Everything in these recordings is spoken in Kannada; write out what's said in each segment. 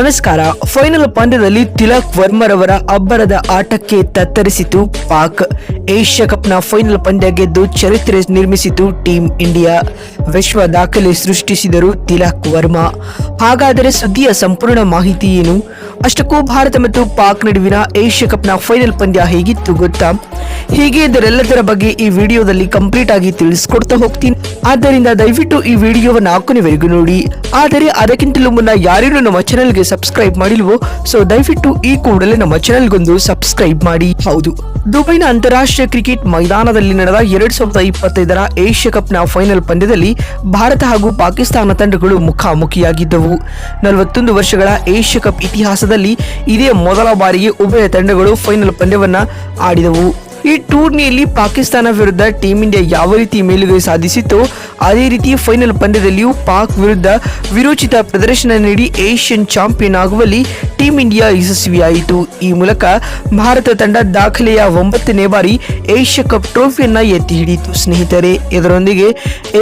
ನಮಸ್ಕಾರ. ಫೈನಲ್ ಪಂದ್ಯದಲ್ಲಿ ತಿಲಕ್ ವರ್ಮರವರ ಅಬ್ಬರದ ಆಟಕ್ಕೆ ತತ್ತರಿಸಿತು ಪಾಕ್. ಏಷ್ಯಾ ಕಪ್ನ ಫೈನಲ್ ಪಂದ್ಯ ಗೆದ್ದು ಚರಿತ್ರೆ ನಿರ್ಮಿಸಿತು ಟೀಂ ಇಂಡಿಯಾ. ವಿಶ್ವ ದಾಖಲೆ ಸೃಷ್ಟಿಸಿದರು ತಿಲಕ್ ವರ್ಮಾ. ಹಾಗಾದರೆ ಸುದ್ದಿಯ ಸಂಪೂರ್ಣ ಮಾಹಿತಿ ಏನು? ಅಷ್ಟಕ್ಕೂ ಭಾರತ ಮತ್ತು ಪಾಕ್ ನಡುವಿನ ಏಷ್ಯಾ ಕಪ್ನ ಫೈನಲ್ ಪಂದ್ಯ ಹೇಗಿತ್ತು ಗೊತ್ತಾ? ಹೀಗೆ ಇದರೆಲ್ಲದರ ಬಗ್ಗೆ ಈ ವಿಡಿಯೋದಲ್ಲಿ ಕಂಪ್ಲೀಟ್ ಆಗಿ ತಿಳಿಸ್ಕೊಡ್ತಾ ಹೋಗ್ತೀನಿ. ಆದ್ದರಿಂದ ದಯವಿಟ್ಟು ಈ ವಿಡಿಯೋವನ್ನು ಹಾಕೊನೆವರೆಗೂ ನೋಡಿ. ಆದರೆ ಅದಕ್ಕಿಂತಲೂ ಮುನ್ನ ಯಾರೇನು ನಮ್ಮ ಚಾನೆಲ್ಗೆ ಸಬ್ಸ್ಕ್ರೈಬ್ ಮಾಡಿಲ್ವೋ, ಸೊ ದಯವಿಟ್ಟು ಈ ಕೂಡಲೇ ನಮ್ಮ ಚಾನೆಲ್ಗೊಂದು ಸಬ್ಸ್ಕ್ರೈಬ್ ಮಾಡಿ. ಹೌದು. ದುಬೈನ ಅಂತಾರಾಷ್ಟ್ರೀಯ ಕ್ರಿಕೆಟ್ ಮೈದಾನದಲ್ಲಿ ನಡೆದ ಎರಡ್ ಸಾವಿರದ ಇಪ್ಪತ್ತೈದರ ಏಷ್ಯಾ ಕಪ್ನ ಫೈನಲ್ ಪಂದ್ಯದಲ್ಲಿ ಭಾರತ ಹಾಗೂ ಪಾಕಿಸ್ತಾನ ತಂಡಗಳು ಮುಖಾಮುಖಿಯಾಗಿದ್ದವು. ನಲವತ್ತೊಂದು ವರ್ಷಗಳ ಏಷ್ಯಾ ಕಪ್ ಇತಿಹಾಸದಲ್ಲಿ ಇದೇ ಮೊದಲ ಬಾರಿಗೆ ಉಭಯ ತಂಡಗಳು ಫೈನಲ್ ಪಂದ್ಯವನ್ನ ಆಡಿದವು. ಈ ಟೂರ್ನಿಯಲ್ಲಿ ಪಾಕಿಸ್ತಾನ ವಿರುದ್ಧ ಟೀಂ ಇಂಡಿಯಾ ಯಾವ ರೀತಿ ಮೇಲುಗೈ ಸಾಧಿಸಿತ್ತು, ಅದೇ ರೀತಿ ಫೈನಲ್ ಪಂದ್ಯದಲ್ಲಿಯೂ ಪಾಕ್ ವಿರುದ್ಧ ವಿರೋಚಿತ ಪ್ರದರ್ಶನ ನೀಡಿ ಏಷ್ಯನ್ ಚಾಂಪಿಯನ್ ಆಗುವಲ್ಲಿ ಟೀಂ ಇಂಡಿಯಾ ಯಶಸ್ವಿಯಾಯಿತು. ಈ ಮೂಲಕ ಭಾರತ ತಂಡ ದಾಖಲೆಯ ಒಂಬತ್ತನೇ ಬಾರಿ ಏಷ್ಯಾ ಕಪ್ ಟ್ರೋಫಿಯನ್ನು ಎತ್ತಿ ಹಿಡಿಯಿತು. ಸ್ನೇಹಿತರೆ, ಇದರೊಂದಿಗೆ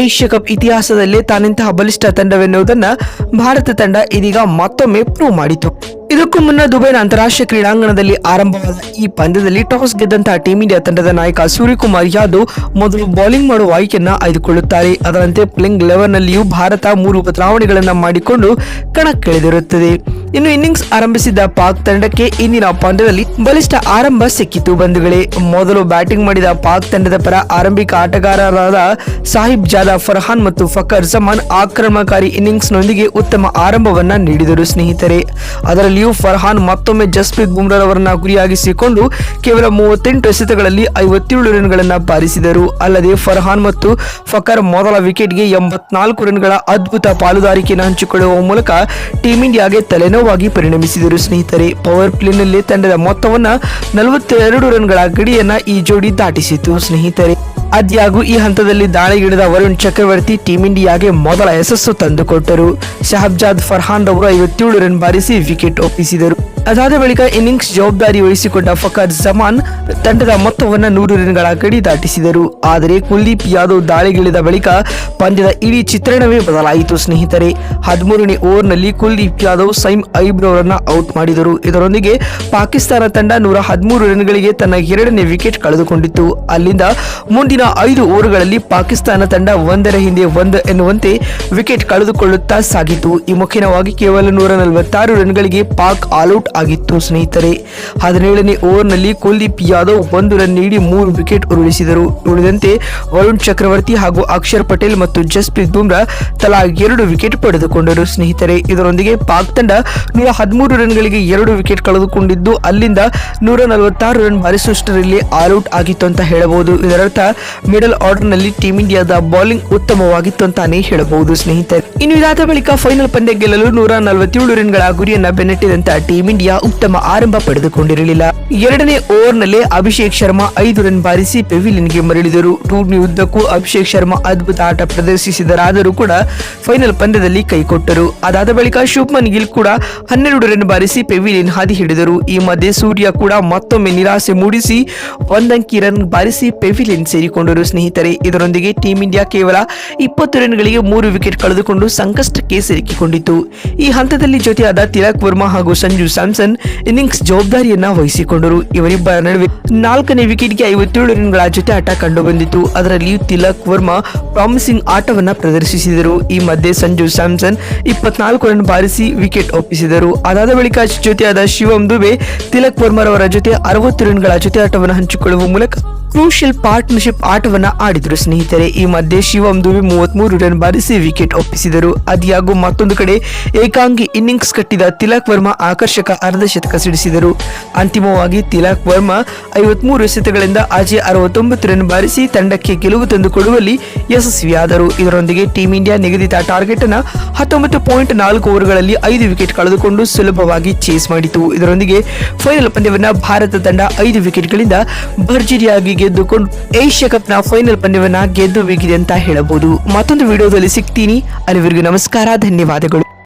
ಏಷ್ಯಾ ಕಪ್ ಇತಿಹಾಸದಲ್ಲೇ ತಾನೆಂತಹ ಬಲಿಷ್ಠ ತಂಡವೆನ್ನುವುದನ್ನು ಭಾರತ ತಂಡ ಇದೀಗ ಮತ್ತೊಮ್ಮೆ ಪ್ರೂವ್ ಮಾಡಿತು ಇದಕ್ಕೂ ಮುನ್ನ ದುಬೈನ ಅಂತಾರಾಷ್ಟ್ರೀಯ ಕ್ರೀಡಾಂಗಣದಲ್ಲಿ ಆರಂಭವಾದ ಈ ಪಂದ್ಯದಲ್ಲಿ ಟಾಸ್ ಗೆದ್ದಂತಹ ಟೀಂ ಇಂಡಿಯಾ ತಂಡದ ನಾಯಕ ಸೂರ್ಯಕುಮಾರ್ ಯಾದವ್ ಮೊದಲು ಬೌಲಿಂಗ್ ಮಾಡುವ ಆಯ್ಕೆಯನ್ನ ಆಯ್ದುಕೊಳ್ಳುತ್ತಾರೆ. ಅದರಂತೆ ಪ್ಲಿಂಗ್ ಲೆವೆನ್ ನಲ್ಲಿಯೂ ಭಾರತ ಮೂರು ಬದಲಾವಣೆಗಳನ್ನು ಮಾಡಿಕೊಂಡು ಕಣಕ್ಕಿಳಿದಿರುತ್ತದೆ. ಇನ್ನು ಇನ್ನಿಂಗ್ಸ್ ಆರಂಭಿಸಿದ ಪಾಕ್ ತಂಡಕ್ಕೆ ಇಂದಿನ ಪಂದ್ಯದಲ್ಲಿ ಬಲಿಷ್ಠ ಆರಂಭ ಸಿಕ್ಕಿತು ಬಂಧುಗಳೇ. ಮೊದಲು ಬ್ಯಾಟಿಂಗ್ ಮಾಡಿದ ಪಾಕ್ ತಂಡದ ಪರ ಆರಂಭಿಕ ಆಟಗಾರರಾದ ಸಾಹಿಬ್ ಜಾದಾ ಫರ್ಹಾನ್ ಮತ್ತು ಫಕರ್ ಜಮಾನ್ ಆಕ್ರಮಣಕಾರಿ ಇನ್ನಿಂಗ್ಸ್ನೊಂದಿಗೆ ಉತ್ತಮ ಆರಂಭವನ್ನ ನೀಡಿದರು ಸ್ನೇಹಿತರೆ. ಅದರಲ್ಲಿಯೂ ಫರ್ಹಾನ್ ಮತ್ತೊಮ್ಮೆ ಜಸ್ಪ್ರೀತ್ ಬುಮ್ರಾರವರನ್ನ ಗುರಿಯಾಗಿಸಿಕೊಂಡು ಕೇವಲ ಮೂವತ್ತೆಂಟು ಎಸೆತಗಳಲ್ಲಿ ಐವತ್ತೇಳು ರನ್ಗಳನ್ನು ಬಾರಿಸಿದರು. ಅಲ್ಲದೆ ಫರ್ಹಾನ್ ಮತ್ತು ಫಕರ್ ಮೊದಲ ವಿಕೆಟ್ಗೆ ಎಂಬತ್ನಾಲ್ಕು ರನ್ಗಳ ಅದ್ಭುತ ಪಾಲುದಾರಿಕೆಯನ್ನು ಹಂಚಿಕೊಳ್ಳುವ ಮೂಲಕ ಟೀಂ ಇಂಡಿಯಾಗೆ ತಲೆನೋವಾಗಿ ಪರಿಣಮಿಸಿದರು. ಸ್ನೇಹಿತರೆ, ಪವರ್ ಪ್ಲೇನಲ್ಲಿ ತಂಡದ ಮೊತ್ತವನ್ನು ನಲವತ್ತೆರಡು ರನ್ಗಳ ಗಡಿಯನ್ನು ಈ ಜೋಡಿ ದಾಟಿಸಿತು. ಸ್ನೇಹಿತರೆ ಆದ್ಯಾಗೂ ಈ ಹಂತದಲ್ಲಿ ದಾಳಿಗಿಳಿದ ವರುಣ್ ಚಕ್ರವರ್ತಿ ಟೀಂ ಇಂಡಿಯಾಗೆ ಮೊದಲ ಯಶಸ್ಸು ತಂದುಕೊಟ್ಟರು. ಶಹಬ್ಜಾದ್ ಫರ್ಹಾನ್ ರವರು ಐವತ್ತೇಳು ರನ್ ಬಾರಿಸಿ ವಿಕೆಟ್ ಒಪ್ಪಿಸಿದರು. ಅದಾದ ಬಳಿಕ ಇನ್ನಿಂಗ್ಸ್ ಜವಾಬ್ದಾರಿ ವಹಿಸಿಕೊಂಡ ಫಕರ್ ಜಮಾನ್ ತಂಡದ ಮೊತ್ತವನ್ನು ನೂರು ರನ್ಗಳ ಗಡಿ ದಾಟಿಸಿದರು. ಆದರೆ ಕುಲ್ದೀಪ್ ಯಾದವ್ ದಾಳಿಗಿಳಿದ ಬಳಿಕ ಪಂದ್ಯದ ಇಡೀ ಚಿತ್ರಣವೇ ಬದಲಾಯಿತು ಸ್ನೇಹಿತರೆ. ಹದಿಮೂರನೇ ಓವರ್ನಲ್ಲಿ ಕುಲ್ದೀಪ್ ಯಾದವ್ ಸೈಮ್ ಐಬ್ರವರನ್ನು ಔಟ್ ಮಾಡಿದರು. ಇದರೊಂದಿಗೆ ಪಾಕಿಸ್ತಾನ ತಂಡ ನೂರ ಹದಿಮೂರು ರನ್ಗಳಿಗೆ ತನ್ನ ಎರಡನೇ ವಿಕೆಟ್ ಕಳೆದುಕೊಂಡಿತ್ತು. ಅಲ್ಲಿಂದ ಮುಂದಿನ ಐದು ಓವರ್ಗಳಲ್ಲಿ ಪಾಕಿಸ್ತಾನ ತಂಡ ಒಂದರ ಹಿಂದೆ ಒಂದು ಎನ್ನುವಂತೆ ವಿಕೆಟ್ ಕಳೆದುಕೊಳ್ಳುತ್ತಾ ಸಾಗಿತು. ಈ ಮುಖ್ಯವಾಗಿ ಕೇವಲ ನೂರ ನಲವತ್ತಾರು ರನ್ಗಳಿಗೆ ಪಾಕ್ ಆಲ್ಔಟ್ ಆಗಿತ್ತು ಸ್ನೇಹಿತರೆ. ಹದಿನೇಳನೇ ಓವರ್ನಲ್ಲಿ ಕುಲ್ದೀಪ್ ಯಾದವ್ ಒಂದು ರನ್ ನೀಡಿ ಮೂರು ವಿಕೆಟ್ ಉರುಳಿಸಿದರು. ಉಳಿದಂತೆ ವರುಣ್ ಚಕ್ರವರ್ತಿ ಹಾಗೂ ಅಕ್ಷರ್ ಪಟೇಲ್ ಮತ್ತು ಜಸ್ಪ್ರೀತ್ ಬುಮ್ರಾ ತಲಾ ಎರಡು ವಿಕೆಟ್ ಪಡೆದುಕೊಂಡರು ಸ್ನೇಹಿತರೆ. ಇದರೊಂದಿಗೆ ಪಾಕ್ ತಂಡ ನೂರ ಹದಿಮೂರು ರನ್ಗಳಿಗೆ ಎರಡು ವಿಕೆಟ್ ಕಳೆದುಕೊಂಡಿದ್ದು, ಅಲ್ಲಿಂದ ನೂರ ನಲವತ್ತಾರು ರನ್ ಬಾರಿಸುವಷ್ಟರಲ್ಲಿ ಆಲ್ಔಟ್ ಆಗಿತ್ತು ಅಂತ ಹೇಳಬಹುದು. ಇದರರ್ಥ, ಮಿಡಲ್ ಆರ್ಡರ್ನಲ್ಲಿ ಟೀಂ ಇಂಡಿಯಾದ ಬೌಲಿಂಗ್ ಉತ್ತಮವಾಗಿತ್ತು ಅಂತಾನೆ ಹೇಳಬಹುದು ಸ್ನೇಹಿತರೆ. ಇನ್ನು ಇದಾದ ಬಳಿಕ ಫೈನಲ್ ಪಂದ್ಯ ಗೆಲ್ಲಲು ನೂರ ನಲವತ್ತೇಳು ರನ್ಗಳ ಗುರಿಯನ್ನ ಬೆನ್ನಟ್ಟಿದಂತ ಟೀಮ್ ಇಂಡಿಯಾ ಉತ್ತಮ ಆರಂಭ ಪಡೆದುಕೊಂಡಿರಲಿಲ್ಲ. ಎರಡನೇ ಓವರ್ನಲ್ಲೇ ಅಭಿಷೇಕ್ ಶರ್ಮಾ ಐದು ರನ್ ಬಾರಿಸಿ ಪೆವಿಲಿಯನ್ಗೆ ಮರಳಿದರು. ಟೂರ್ನಿ ಉದ್ದಕ್ಕೂ ಅಭಿಷೇಕ್ ಶರ್ಮಾ ಅದ್ಭುತ ಆಟ ಪ್ರದರ್ಶಿಸಿದರಾದರೂ ಕೂಡ ಫೈನಲ್ ಪಂದ್ಯದಲ್ಲಿ ಕೈಕೊಟ್ಟರು ಅದಾದ ಬಳಿಕ ಶುಭ್ಮನ್ ಗಿಲ್ ಕೂಡ ಹನ್ನೆರಡು ರನ್ ಬಾರಿಸಿ ಪೆವಿಲಿಯನ್ ಹಾದಿ ಹಿಡಿದರು. ಈ ಮಧ್ಯೆ ಸೂರ್ಯ ಕೂಡ ಮತ್ತೊಮ್ಮೆ ನಿರಾಸೆ ಮೂಡಿಸಿ ಒಂದಂಕಿ ರನ್ ಬಾರಿಸಿ ಪೆವಿಲಿಯನ್ ಸೇರಿಕೊಂಡರು. ಸ್ನೇಹಿತರೆ, ಇದರೊಂದಿಗೆ ಟೀಂ ಇಂಡಿಯಾ ಕೇವಲ ಇಪ್ಪತ್ತು ರನ್ಗಳಿಗೆ ಮೂರು ವಿಕೆಟ್ ಕಳೆದುಕೊಂಡು ಸಂಕಷ್ಟಕ್ಕೆ ಸಿಲುಕಿಕೊಂಡಿತು ಈ ಹಂತದಲ್ಲಿ ಜೊತೆಯಾದ ತಿಲಕ್ ವರ್ಮಾ ಹಾಗೂ ಸಂಜು ಸ್ಯಾಮ್ಸನ್ ಇನ್ನಿಂಗ್ಸ್ ಜವಾಬ್ದಾರಿಯನ್ನ ವಹಿಸಿಕೊಂಡರು. ಇವರಿಬ್ಬರ ನಡುವೆ ನಾಲ್ಕನೇ ವಿಕೆಟ್ಗೆ ಐವತ್ತೇಳು ರನ್ಗಳ ಜೊತೆ ಆಟ ಕಂಡುಬಂದಿತು ಅದರಲ್ಲಿ ತಿಲಕ್ ವರ್ಮಾ ಪ್ರಾಮಿಸಿಂಗ್ ಆಟವನ್ನ ಪ್ರದರ್ಶಿಸಿದರು. ಈ ಮಧ್ಯೆ ಸಂಜು ಸ್ಯಾಮ್ಸನ್ ಇಪ್ಪತ್ನಾಲ್ಕು ರನ್ ಬಾರಿಸಿ ವಿಕೆಟ್ ಒಪ್ಪಿಸಿದರು. ಅದಾದ ಬಳಿಕ ಜೊತೆಯಾದ ಶಿವಂ ದುಬೆ ತಿಲಕ್ ವರ್ಮರವರ ಜೊತೆ ಅರವತ್ತು ರನ್ಗಳ ಜೊತೆ ಆಟವನ್ನು ಹಂಚಿಕೊಳ್ಳುವ ಮೂಲಕ ಕ್ರೂಷಿಯಲ್ ಪಾರ್ಟ್ನರ್ಶಿಪ್ ಆಟವನ್ನ ಆಡಿದರು ಸ್ನೇಹಿತರೆ. ಈ ಮಧ್ಯೆ ಶಿವಂ ದುಬೆ ಮೂವತ್ಮೂರು ರನ್ ಬಾರಿಸಿ ವಿಕೆಟ್ ಒಪ್ಪಿಸಿದರು. ಅದಿಯಾಗೂ ಮತ್ತೊಂದು ಕಡೆ ಏಕಾಂಗಿ ಇನ್ನಿಂಗ್ಸ್ ಕಟ್ಟಿದ ತಿಲಕ್ ವರ್ಮಾ ಆಕರ್ಷಕ ಅರ್ಧಶತಕ ಸಿಡಿಸಿದರು. ಅಂತಿಮವಾಗಿ ತಿಲಕ್ ವರ್ಮಾ ಐವತ್ಮೂರು ಎಸೆತಗಳಿಂದ ಆಜೆ ಅರವತ್ತೊಂಬತ್ತು ರನ್ ಬಾರಿಸಿ ತಂಡಕ್ಕೆ ಗೆಲುವು ತಂದುಕೊಡುವಲ್ಲಿ ಯಶಸ್ವಿಯಾದರು. ಇದರೊಂದಿಗೆ ಟೀಂ ಇಂಡಿಯಾ ನಿಗದಿತ ಟಾರ್ಗೆಟ್ ಅನ್ನು ಹತ್ತೊಂಬತ್ತು ಪಾಯಿಂಟ್ ನಾಲ್ಕು ಓವರ್ಗಳಲ್ಲಿ ಐದು ವಿಕೆಟ್ ಕಳೆದುಕೊಂಡು ಸುಲಭವಾಗಿ ಚೇಸ್ ಮಾಡಿತು. ಇದರೊಂದಿಗೆ ಫೈನಲ್ ಪಂದ್ಯವನ್ನ ಭಾರತ ತಂಡ ಐದು ವಿಕೆಟ್ಗಳಿಂದ ಭರ್ಜರಿಯಾಗಿ ಗೆದ್ದುಕೊಂಡು ಏಷ್ಯಾ ನ ಫೈನಲ್ ಪಂದ್ಯವನ್ನ ಗೆದ್ದು ಬೀಗಿದೆ ಅಂತ ಹೇಳಬಹುದು. ಮತ್ತೊಂದು ವಿಡಿಯೋದಲ್ಲಿ ಸಿಗ್ತೀನಿ. ಅಲ್ಲಿವರೆಗೂ ನಮಸ್ಕಾರ, ಧನ್ಯವಾದಗಳು.